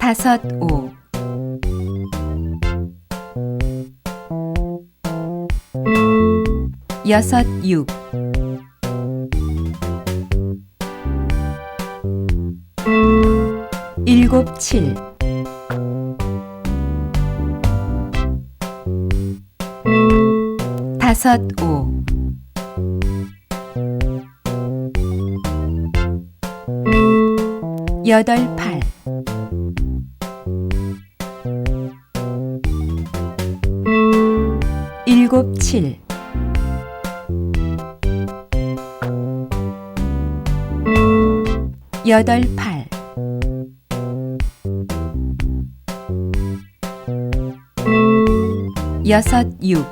다섯 오. 여섯 육. 일곱 칠. 다섯 오. 여덟, 팔. 일곱, 칠. 여덟, 팔. 여섯, 육.